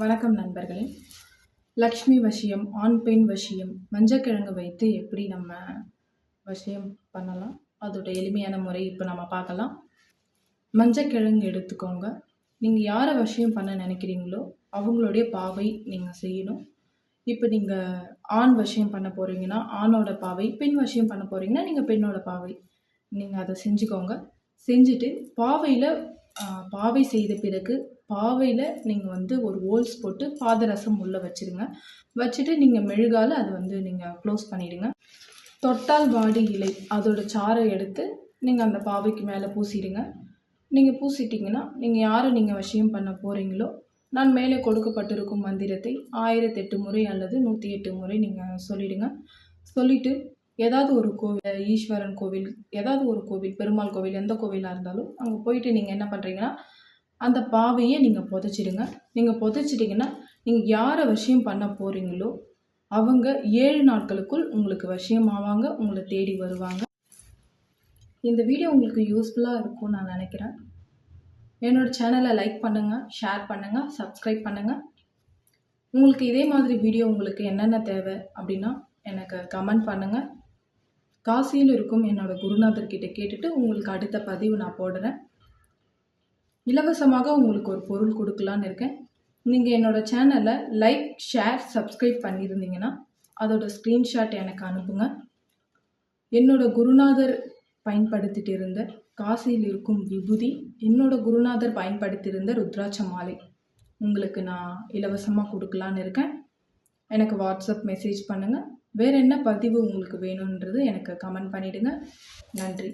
வணக்கம் நண்பர்களே. லக்ஷ்மி வசியம் ஆண் பெண் வசியம் மஞ்சக்கிழங்கு வைத்து எப்படி நம்ம வசியம் பண்ணலாம்? அதோட எளிமையான முறை இப்போ நம்ம பார்க்கலாம். மஞ்சக்கிழங்கு எடுத்துக்கோங்க. நீங்கள் யாரை வசியம் பண்ண நினைக்கிறீங்களோ அவங்களுடைய பாவை நீங்கள் செய்யணும். இப்போ நீங்கள் ஆண் வசியம் பண்ண போகிறீங்கன்னா ஆணோட பாவை பெண் வசியம் பண்ண போகிறீங்கன்னா நீங்கள் பெண்ணோட பாவை. நீங்கள் அதை செஞ்சுக்கோங்க. செஞ்சுட்டு பாவையில் பாவை செய்த பிறகு பாவையில் நீங்கள் வந்து ஒரு ஹோல்ஸ் போட்டு பாதரசம் உள்ளே வச்சுருங்க. வச்சுட்டு நீங்கள் மெழுகால் அது வந்து நீங்கள் க்ளோஸ் பண்ணிவிடுங்க தொட்டால் வாடி இலை அதோட சாறை எடுத்து நீங்கள் அந்த பாவைக்கு மேலே பூசிடுங்க. நீங்கள் பூசிட்டிங்கன்னா நீங்கள் யாரை நீங்கள் விஷயம் பண்ண போகிறீங்களோ நான் மேலே கொடுக்கப்பட்டிருக்கும் மந்திரத்தை ஆயிரத்தெட்டு முறை அல்லது நூற்றி எட்டு முறை நீங்கள் சொல்லிவிடுங்க சொல்லிவிட்டு ஏதாவது ஒரு கோவில் ஈஸ்வரன் கோவில் ஏதாவது ஒரு கோவில் பெருமாள் கோவில் எந்த கோவிலாக இருந்தாலும் அங்கே போயிட்டு நீங்கள் என்ன பண்ணுறீங்கன்னா அந்த பாவையை நீங்கள் புதைச்சிடுங்க. நீங்கள் புதைச்சிட்டிங்கன்னா நீங்கள் யாரை விஷயம் பண்ண போகிறீங்களோ அவங்க ஏழு நாட்களுக்குள் உங்களுக்கு விஷயம் ஆவாங்க உங்களை தேடி வருவாங்க. இந்த வீடியோ உங்களுக்கு யூஸ்ஃபுல்லாக இருக்கும்னு நான் நினைக்கிறேன். என்னோடய சேனலை லைக் பண்ணுங்கள் ஷேர் பண்ணுங்கள் சப்ஸ்கிரைப் பண்ணுங்கள் உங்களுக்கு இதே மாதிரி வீடியோ உங்களுக்கு என்னென்ன தேவை அப்படின்னா எனக்கு கமெண்ட் பண்ணுங்கள் காசியில் இருக்கும் என்னோடய குருநாதர்கிட்ட கேட்டுட்டு உங்களுக்கு அடுத்த பதிவு நான் போடுறேன். இலவசமாக உங்களுக்கு ஒரு பொருள் கொடுக்கலான்னு இருக்கேன். நீங்கள் என்னோடய சேனலை லைக் ஷேர் சப்ஸ்கிரைப் பண்ணியிருந்தீங்கன்னா அதோட ஸ்க்ரீன்ஷாட் எனக்கு அனுப்புங்க. என்னோட குருநாதர் பயன்படுத்திட்டு இருந்த காசியில் இருக்கும் விபூதி என்னோட குருநாதர் பயன்படுத்தியிருந்த ருத்ராட்ச மாலை உங்களுக்கு நான் இலவசமாக கொடுக்கலான்னு இருக்கேன். எனக்கு வாட்ஸ்அப் மெசேஜ் பண்ணுங்கள் வேறு என்ன பதிவு உங்களுக்கு வேணுன்றது எனக்கு கமெண்ட் பண்ணிவிடுங்க நன்றி.